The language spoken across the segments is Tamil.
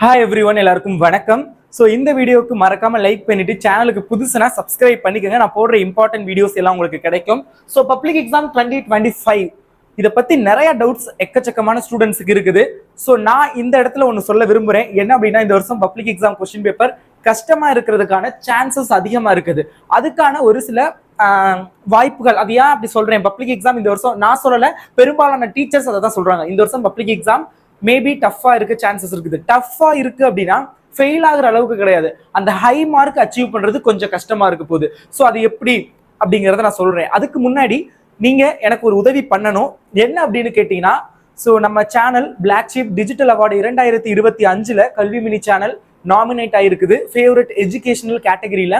ஹாய் எவ்ரி ஒன் எல்லாருக்கும் வணக்கம். ஸோ இந்த வீடியோவுக்கு மறக்காம லைக் பண்ணிட்டு சேனலுக்கு புதுசுனா சப்ஸ்கிரைப் பண்ணிக்கோங்க. நான் போடுற இம்பார்ட்டன்ட் வீடியோஸ் எல்லாம் உங்களுக்கு கிடைக்கும். So public exam twenty twenty five இதை பத்தி நிறைய டவுட்ஸ் எக்கச்சக்கமான ஸ்டூடெண்ட்ஸுக்கு இருக்குது. ஸோ நான் இந்த இடத்துல ஒன்று சொல்ல விரும்புகிறேன் என்ன அப்படின்னா இந்த வருஷம் பப்ளிக் எக்ஸாம் கொஸ்டின் பேப்பர் கஷ்டமா இருக்கிறதுக்கான சான்சஸ் அதிகமா இருக்குது. அதுக்கான ஒரு சில வாய்ப்புகள். அது ஏன் அப்படி சொல்றேன்? பப்ளிக் எக்ஸாம் இந்த வருஷம் நான் சொல்லல. பெரும்பாலான டீச்சர்ஸ் அதை தான் சொல்றாங்க. இந்த வருஷம் பப்ளிக் எக்ஸாம் மேபி டஃப்பா இருக்க சான்சஸ் இருக்குது. டஃப்பா இருக்கு அப்படின்னா ஃபெயில் ஆகுற அளவுக்கு கிடையாது. அந்த ஹை மார்க் அச்சீவ் பண்றது கொஞ்சம் கஷ்டமா இருக்க போகுது. ஸோ அது எப்படி அப்படிங்கிறத நான் சொல்றேன். அதுக்கு முன்னாடி நீங்க எனக்கு ஒரு உதவி பண்ணணும். என்ன அப்படின்னு கேட்டீங்கன்னா ஸோ நம்ம channel black sheep digital award இரண்டாயிரத்தி இருபத்தி அஞ்சுல கல்வி மினி சேனல் நாமினேட் ஆயிருக்குது. ஃபேவரட் எஜுகேஷனல் கேட்டகரியில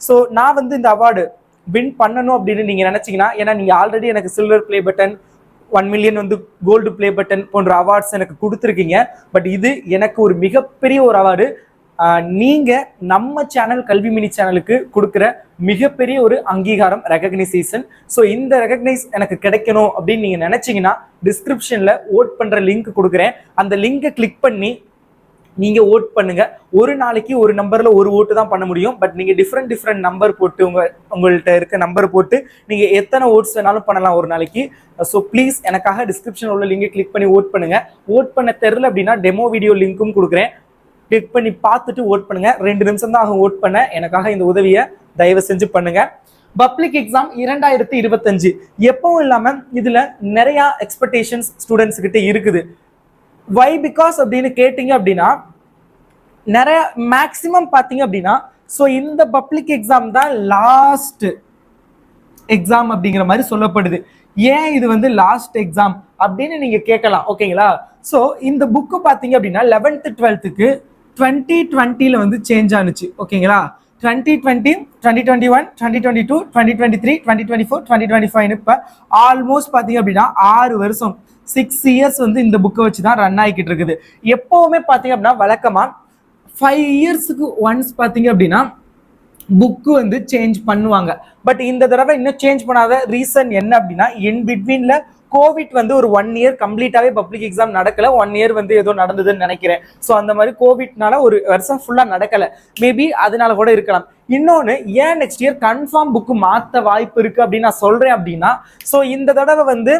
ஸோ நான் வந்து இந்த அவார்டு வின் பண்ணணும் அப்படின்னு நீங்க நினைச்சீங்கன்னா ஏன்னா நீங்க ஆல்ரெடி எனக்கு silver play button one million வந்து கோல்டு ப்ளே பட்டன் போன்ற அவார்ட்ஸ் எனக்கு கொடுத்துருக்கீங்க. பட் இது எனக்கு ஒரு மிகப்பெரிய ஒரு அவார்டு நீங்க நம்ம சேனல் கல்வி மினி சேனலுக்கு கொடுக்குற மிகப்பெரிய ஒரு அங்கீகாரம் ரெகக்னைசேஷன் ஸோ இந்த ரெகக்னைஸ் எனக்கு கிடைக்கணும் அப்படின்னு நீங்க நினைச்சீங்கன்னா டிஸ்கிரிப்ஷன்ல ஓட் பண்ற லிங்க் கொடுக்குறேன். அந்த லிங்கை கிளிக் பண்ணி நீங்க ஓட் பண்ணுங்க. ஒரு நாளைக்கு ஒரு நம்பர்ல ஒரு ஓட்டு தான் பண்ண முடியும். பட் நீங்க டிஃப்ரெண்ட் டிஃப்ரெண்ட் நம்பர் போட்டு உங்க உங்கள்கிட்ட இருக்க நம்பர் போட்டு நீங்க எத்தனை ஓட்ஸ் வேணாலும் பண்ணலாம் ஒரு நாளைக்கு. ஸோ ப்ளீஸ் எனக்காக டிஸ்கிரிப்ஷன் உள்ள லிங்கை கிளிக் பண்ணி ஓட் பண்ணுங்க. ஓட் பண்ண தெரில அப்படின்னா டெமோ வீடியோ லிங்க்கும் கொடுக்குறேன். கிளிக் பண்ணி பார்த்துட்டு ஓட் பண்ணுங்க. ரெண்டு நிமிஷம் தான் ஆகும் ஓட் பண்ண. எனக்காக இந்த உதவியை தயவு செஞ்சு பண்ணுங்க. பப்ளிக் எக்ஸாம் இரண்டாயிரத்தி இருபத்தஞ்சு. எப்பவும் இல்லாம இதுல நிறைய எக்ஸ்பெக்டேஷன்ஸ் ஸ்டூடெண்ட்ஸ் கிட்ட இருக்குது. வை பிகாஸ் அப்படின்னு கேட்டிங்க அப்படின்னா நிறைய மேக்சிமம் பார்த்தீங்க அப்படின்னா ஸோ இந்த பப்ளிக் எக்ஸாம் தான் லாஸ்ட் எக்ஸாம் அப்படிங்கிற மாதிரி சொல்லப்படுது. ஏன் இது வந்து லாஸ்ட் எக்ஸாம் அப்படின்னு நீங்கள் கேட்கலாம் ஓகேங்களா ஸோ இந்த புக்கு பார்த்தீங்க அப்படின்னா லெவன்த்து டுவெல்த்துக்கு டுவெண்ட்டி டுவெண்ட்டியில் வந்து சேஞ்ச் ஆனுச்சு ஓகேங்களா twenty twenty twenty twenty one twenty twenty two twenty twenty three twenty twenty four twenty twenty five இப்போ ஆல்மோஸ்ட் பார்த்தீங்க அப்படின்னா ஆறு வருஷம் சிக்ஸ் இயர்ஸ் வந்து இந்த புக்கை வச்சு தான் ரன் ஆகிக்கிட்டு இருக்குது. எப்போவுமே பார்த்தீங்க அப்படின்னா வழக்கமாக ஃபைவ் இயர்ஸுக்கு ஒன்ஸ் பார்த்தீங்க அப்படின்னா புக்கு வந்து சேஞ்ச் பண்ணுவாங்க. பட் இந்த தடவை இன்னும் சேஞ்ச் பண்ணாத ரீசன் என்ன அப்படின்னா இன் பிட்வீனில் கோவிட் வந்து ஒரு ஒன் இயர் கம்ப்ளீட்டாவே பப்ளிக் எக்ஸாம் நடக்கல. ஒன் இயர் வந்து ஏதோ நடந்ததுன்னு நினைக்கிறேன். ஸோ அந்த மாதிரி கோவிட்னால ஒரு வருஷம் ஃபுல்லா நடக்கல. மேபி அதனால கூட இருக்கலாம். இன்னொன்னு ஏன் நெக்ஸ்ட் இயர் கன்ஃபார்ம் புக்கு மாத்த வாய்ப்பு இருக்கு அப்படின்னு நான் சொல்றேன் அப்படின்னா ஸோ இந்த தடவை வந்து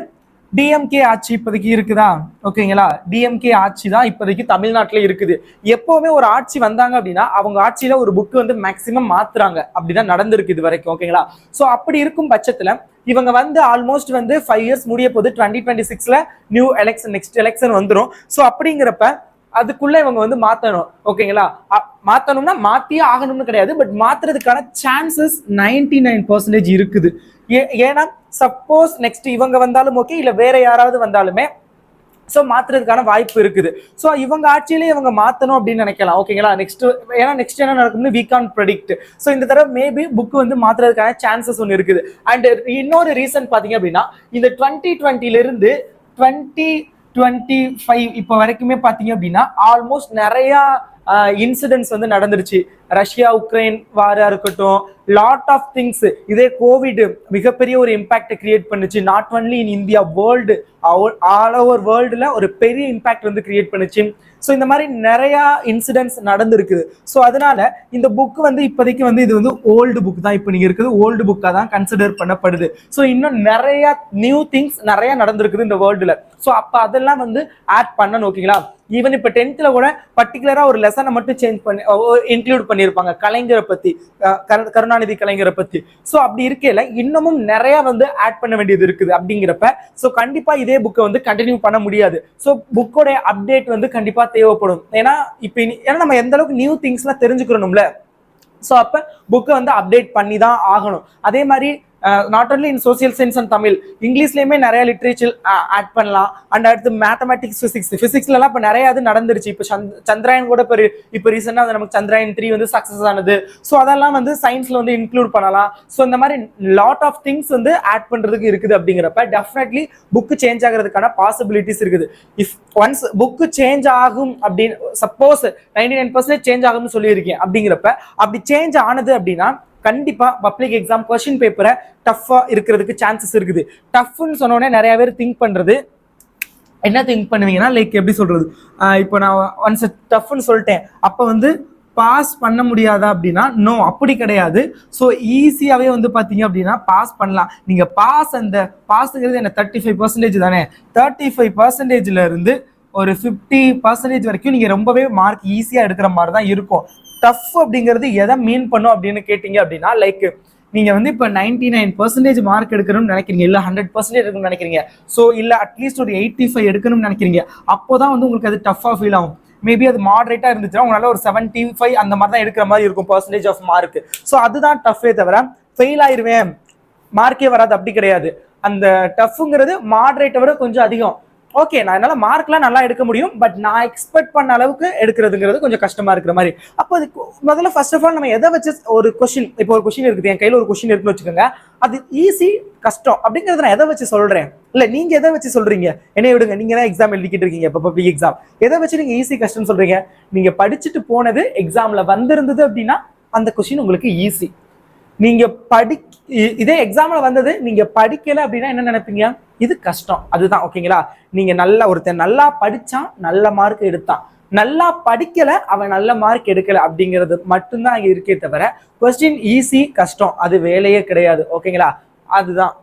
டிஎம்கே ஆட்சி இப்போதைக்கு இருக்குதா? ஓகேங்களா டிஎம்கே ஆட்சி தான் இப்போதைக்கு தமிழ்நாட்டில் இருக்குது. எப்போவுமே ஒரு ஆட்சி வந்தாங்க அப்படின்னா அவங்க ஆட்சியில் ஒரு புக்கு வந்து மேக்சிமம் மாத்துறாங்க அப்படிதான் நடந்திருக்கு இது வரைக்கும். ஓகேங்களா ஸோ அப்படி இருக்கும் பட்சத்தில் இவங்க வந்து ஆல்மோஸ்ட் வந்து ஃபைவ் இயர்ஸ் முடிய போது டுவெண்ட்டி டுவெண்ட்டி சிக்ஸ்ல நியூ எலெக்ஷன் நெக்ஸ்ட் எலெக்ஷன் வந்துடும் ஸோ அப்படிங்கிறப்ப அதுக்குள்ள இவங்க வந்து மாத்தணும். ஓகேங்களா மாத்தணும்னா மாத்தியே ஆகணும்னு கிடையாது. பட் மாத்துறதுக்கான சான்சஸ் நைன்டி நைன் பர்சன்டேஜ் இருக்குது. ஏ- ஏன்னா சப்போஸ் நெக்ஸ்ட் இவங்க வந்தாலும் ஓகே இல்ல வேற யாராவது வந்தாலுமே ஸோ மாத்துறதுக்கான வாய்ப்பு இருக்குது. ஸோ இவங்க ஆட்சியிலே இவங்க மாற்றணும் அப்படின்னு நினைக்கலாம். ஓகேங்களா நெக்ஸ்ட் ஏன்னா நெக்ஸ்ட் என்ன நடக்கும்னு வீ கான் ப்ரெடிக்ட் ஸோ இந்த தடவை மேபி புக் வந்து மாத்துறதுக்கான சான்சஸ் ஒன்று இருக்குது. அண்ட் இன்னொரு ரீசன் பார்த்தீங்க அப்படின்னா இந்த டுவெண்ட்டி டுவெண்ட்டிலிருந்து டுவெண்ட்டி டுவெண்ட்டி ஃபைவ் இப்போ வரைக்குமே பார்த்தீங்க அப்படின்னா ஆல்மோஸ்ட் நிறையா இன்சிடென்ட்ஸ் வந்து நடந்துருச்சு. ரஷ்யா உக்ரைன் வாரா இருக்கட்டும் லாட் ஆஃப் திங்ஸ் இதே கோவிட் மிகப்பெரிய ஒரு இம்பாக்டை கிரியேட் பண்ணுச்சு. Not only in India world all over வேர்ல்டில் ஒரு பெரிய இம்பாக்ட் வந்து கிரியேட் பண்ணுச்சு. ஸோ இந்த மாதிரி நிறைய இன்சிடென்ட்ஸ் நடந்திருக்குது. ஸோ அதனால இந்த புக் வந்து இப்போதைக்கு வந்து இது வந்து ஓல்டு புக் தான். இப்போ நீங்க இருக்குது ஓல்டு புக்காக தான் கன்சிடர் பண்ணப்படுது. ஸோ இன்னும் நிறைய நியூ திங்ஸ் நிறைய நடந்திருக்குது இந்த வேர்ல்டுல ஸோ அப்போ அதெல்லாம் வந்து ஆட் பண்ணணும் ஓகேங்களா ஈவன் இப்போ டென்த்தில் கூட பர்டிகுலராக ஒரு லெசனை மட்டும் சேஞ்ச் பண்ணி இன்க்ளூட் பண்ணியிருப்பாங்க. கலைஞரை பற்றி கருணாநிதி கலைஞரை பற்றி ஸோ அப்படி இருக்கையில இன்னமும் நிறைய வந்து ஆட் பண்ண வேண்டியது இருக்குது அப்படிங்கிறப்ப ஸோ கண்டிப்பாக இதே புக்கை வந்து கண்டினியூ பண்ண முடியாது. ஸோ புக்கோட அப்டேட் வந்து கண்டிப்பாக தேவைப்படும். ஏன்னா இப்போ இனி- ஏன்னா நம்ம எந்த அளவுக்கு நியூ திங்ஸ்லாம் தெரிஞ்சுக்கிறோம்ல. ஸோ அப்போ புக்கை வந்து அப்டேட் பண்ணி தான் ஆகணும். அதே மாதிரி not only in social science and Tamil இங்கிலீஷ்லேயுமே நிறைய லிட்ரேச்சர் ஆட் பண்ணலாம். அண்ட் அடுத்து மேத்தமெட்டிக்ஸ் ஃபிசிக்ஸ் ஃபிசிக்ஸ்லலாம் இப்போ நிறைய அது நடந்துருச்சு. இப்போ சந்த் சந்திராயன் கூட இப்போ இப்போ ரீசெண்டாக அது நமக்கு சந்திராயன் த்ரீ வந்து சக்ஸஸ் ஆனது. ஸோ அதெல்லாம் வந்து சயின்ஸில் வந்து இன்க்ளூட் பண்ணலாம். ஸோ இந்த மாதிரி லாட் ஆஃப் திங்ஸ் வந்து ஆட் பண்ணுறதுக்கு இருக்குது அப்படிங்கிறப்ப டெஃபினெட்லி புக்கு சேஞ்ச் ஆகிறதுக்கான பாசிபிலிட்டிஸ் இருக்குது. இஃப் ஒன்ஸ் புக்கு சேஞ்ச் ஆகும் அப்படின்னு suppose ninety nine percentage change ஆகும்னு சொல்லியிருக்கேன் அப்படிங்கிறப்ப அப்படி சேஞ்ச் ஆனது அப்படின்னா கண்டிப்பாக பப்ளிக் எக்ஸாம் கொஷின் பேப்பரை டஃப்பாக இருக்கிறதுக்கு சான்சஸ் இருக்குது. டஃப்னு சொன்னோடனே நிறைய பேர் திங்க் பண்ணுறது என்ன திங்க் பண்ணுவீங்கன்னா லைக் எப்படி சொல்கிறது இப்போ நான் ஒன்ஸ் டஃப்னு சொல்லிட்டேன். அப்போ வந்து பாஸ் பண்ண முடியாதா அப்படின்னா நோ அப்படி கிடையாது. ஸோ ஈஸியாகவே வந்து பார்த்தீங்க அப்படின்னா பாஸ் பண்ணலாம். நீங்கள் பாஸ் அந்த பாஸுங்கிறது என்ன தேர்ட்டி ஃபைவ் பர்சன்டேஜ் தானே? தேர்ட்டி ஃபைவ் பர்சன்டேஜில் இருந்து ஒரு ஃபிஃப்டி பர்சன்டேஜ் வரைக்கும் நீங்கள் ரொம்பவே மார்க் ஈஸியாக எடுக்கிற மாதிரி தான் இருக்கும். டஃப் அப்படிங்கிறது எதை மீன் பண்ணும் அப்படின்னு கேட்டிங்க அப்படின்னா லைக் நீங்கள் வந்து இப்போ நைன்டி நைன் பர்சன்டேஜ் மார்க் எடுக்கணும்னு நினைக்கிறீங்க இல்லை ஹண்ட்ரட் பர்சன்டேஜ் எடுக்கணும்னு நினைக்கிறீங்க. ஸோ இல்லை அட்லீஸ்ட் ஒரு எயிட்டி ஃபைவ் எடுக்கணும்னு நினைக்கிறீங்க. அப்போ தான் வந்து உங்களுக்கு அது டஃப்பாக ஃபீல் ஆகும். மேபி அது மாடரேட்டாக இருந்துச்சுன்னா உங்களால் ஒரு செவன்ட்டி ஃபைவ் அந்த மாதிரி தான் எடுக்கிற மாதிரி இருக்கும் பர்சன்டேஜ் ஆஃப் மார்க் ஸோ அதுதான் டஃப்பே தவிர ஃபெயில் ஆயிருவேன். மார்க்கே வராது அப்படி கிடையாது. அந்த டஃப்ங்கிறது மாடரேட்டை விட கொஞ்சம் அதிகம். ஓகே நான் என்னால் மார்க்லாம் நல்லா எடுக்க முடியும் பட் நான் எக்ஸ்பெக்ட் பண்ண அளவுக்கு எடுக்கிறதுங்கிறது கொஞ்சம் கஷ்டமாக இருக்கிற மாதிரி. அப்போ அது முதல்ல ஃபர்ஸ்ட் ஆஃப் ஆல் நம்ம எதை வச்சு ஒரு கொஷின் இப்போ ஒரு கொஷின் இருக்குது என் கையில் ஒரு கொஷின் இருக்குன்னு வச்சுக்கோங்க. அது ஈஸி கஷ்டம் அப்படிங்கிறத நான் எதை வச்சு சொல்கிறேன் இல்லை நீங்கள் எதை வச்சு சொல்கிறீங்க என்ன விடுங்க நீங்கள் தான் எக்ஸாம் எழுதிக்கிட்டு இருக்கீங்க இப்போ பப்ளிக் எக்ஸாம் எதை வச்சு நீங்கள் ஈஸி கஷ்டம் சொல்கிறீங்க நீங்கள் படிச்சுட்டு போனது எக்ஸாமில் வந்திருந்தது அப்படின்னா அந்த கொஷின் உங்களுக்கு ஈஸி நீங்கள் படி இதே எக்ஸாமில் வந்தது நீங்கள் படிக்கலை அப்படின்னா என்ன நினைப்பீங்க? இது கஷ்டம். அதுதான் ஓகேங்களா? நீங்க நல்லா ஒருத்தன் நல்லா படிச்சான் நல்ல மார்க் எடுத்தான். நல்லா படிக்கல அவன் நல்ல மார்க் எடுக்கல அப்படிங்கிறது மட்டும்தான் அங்க இருக்கே தவிர கொஸ்டின் ஈஸி கஷ்டம். அது வேலையே கிடையாது ஓகேங்களா? அதுதான்.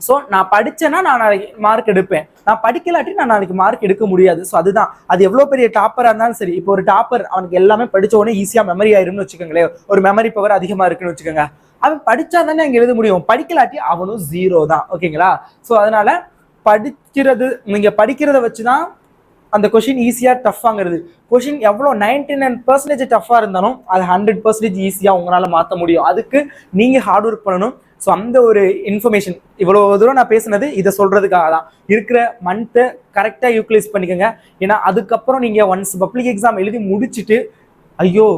ஸோ நான் படிச்சேன்னா நான் நாளைக்கு மார்க் எடுப்பேன். நான் படிக்கலாட்டி நான் நாளைக்கு மார்க் எடுக்க முடியாது. ஸோ அதுதான். அது எவ்வளோ பெரிய டாப்பராக இருந்தாலும் சரி இப்போ ஒரு டாப்பர் அவனுக்கு எல்லாமே படிச்ச உடனே ஈஸியாக மெமரி ஆயிரும்னு வச்சுக்கோங்களேன். ஒரு மெமரி பவர் அதிகமாக இருக்குன்னு வச்சுக்கோங்க. அவன் படிச்சா தானே அங்கே எழுத முடியும். படிக்கலாட்டி அவனும் ஜீரோ தான். ஓகேங்களா ஸோ அதனால படிக்கிறது நீங்கள் படிக்கிறத வச்சு தான் அந்த கொஷின் ஈஸியாக டஃப்பாங்கிறது கொஷின் எவ்வளோ நைன்டி நைன் பர்சன்டேஜ் டஃப்பாக இருந்தாலும் அது ஹண்ட்ரட் பர்சன்டேஜ் ஈஸியாக உங்களால் மாற்ற முடியும். அதுக்கு நீங்கள் ஹார்ட் ஒர்க் பண்ணணும். ஸோ அந்த ஒரு இன்ஃபர்மேஷன் இவ்வளோ தூரம் நான் பேசுனது இதை சொல்கிறதுக்காக தான். இருக்கிற மந்த்தை கரெக்டாக யூட்டிலைஸ் பண்ணிக்கோங்க. ஏன்னா அதுக்கப்புறம் நீங்கள் ஒன்ஸ் பப்ளிக் எக்ஸாம் எழுதி முடிச்சுட்டு ஐயோ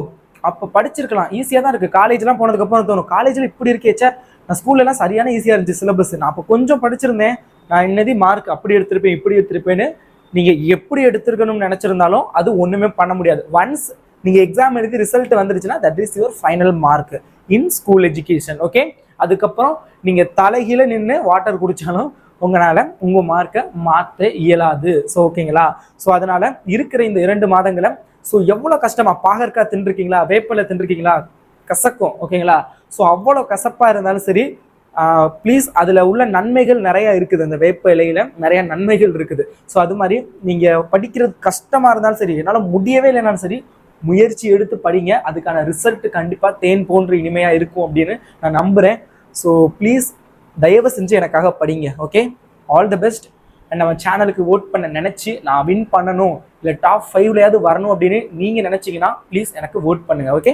அப்போ படிச்சிருக்கலாம். ஈஸியாக தான் இருக்குது காலேஜ்லாம் போனதுக்கப்புறம் தோணும். காலேஜில் இப்படி இருக்கே சார் நான் ஸ்கூல்லலாம் சரியான ஈஸியாக இருந்துச்சு சிலபஸ் நான் அப்போ கொஞ்சம் படிச்சிருந்தேன். நான் என்னதி மார்க் அப்படி எடுத்திருப்பேன் இப்படி எடுத்திருப்பேன்னு நீங்கள் எப்படி எடுத்திருக்கணும்னு நினச்சிருந்தாலும் அது ஒன்றுமே பண்ண முடியாது. ஒன்ஸ் நீங்கள் எக்ஸாம் எழுதி ரிசல்ட் வந்துருச்சுன்னா that is your final mark in school education okay அதுக்கப்புறம் நீங்கள் தலைகீழ நின்று வாட்டர் குடித்தாலும் உங்களால் உங்கள் மார்க்கை மாற்ற இயலாது. ஸோ ஓகேங்களா ஸோ அதனால் இருக்கிற இந்த இரண்டு மாதங்களை ஸோ எவ்வளோ கஷ்டமா? பாகற்காய் தின்றுருக்கீங்களா? வேப்பிலை தின்றுருக்கீங்களா? கசக்கும் ஓகேங்களா ஸோ அவ்வளோ கசப்பாக இருந்தாலும் சரி ப்ளீஸ் அதில் உள்ள நன்மைகள் நிறையா இருக்குது. அந்த வேப்ப இலையில நிறையா நன்மைகள் இருக்குது. ஸோ அது மாதிரி நீங்கள் படிக்கிறது கஷ்டமாக இருந்தாலும் சரி என்னால் முடியவே இல்லைனாலும் சரி முயற்சி எடுத்து படிங்க. அதுக்கான ரிசல்ட் கண்டிப்பாக தேன் போன்று இனிமையாக இருக்கும் அப்படின்னு நான் நம்புகிறேன் ஸோ ப்ளீஸ் தயவு செஞ்சு எனக்காக படிங்க okay all the best and நம்ம சேனலுக்கு ஓட் பண்ண நினச்சி நான் வின் பண்ணணும். இல்லை டாப் ஃபைவ்லையாவது வரணும் அப்படின்னு நீங்கள் நினச்சிங்கன்னா ப்ளீஸ் எனக்கு ஓட் பண்ணுங்கள் ஓகே